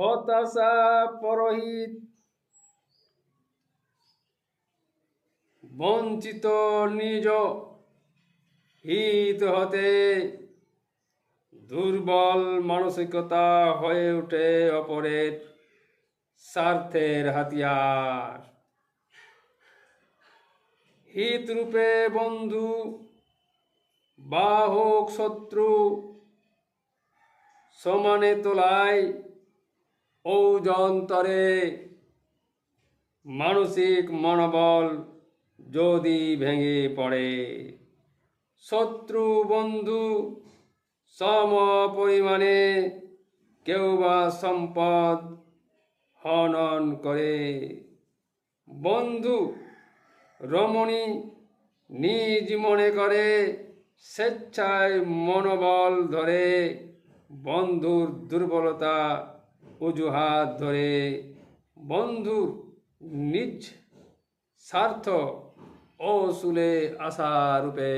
হতাশা পরহিত। বঞ্চিত নিজ হিত হতে দুর্বল মানসিকতা হয়ে ওঠে অপরের স্বার্থের হাতিয়ার। হিত রূপে বন্ধু বা হোক শত্রু, সমানে তোলায় ঔজন্তরে মানসিক মনোবল যদি ভেঙে পড়ে, শত্রু বন্ধু সম পরিমাণে কেউ বা সম্পদ হনন করে। বন্ধু রমণী নিজ মনে করে স্বেচ্ছায় মনোবল ধরে, বন্ধুর দুর্বলতা অজুহাত ধরে বন্ধুর নিজ স্বার্থ অসুলে আশারূপে। আশা রূপে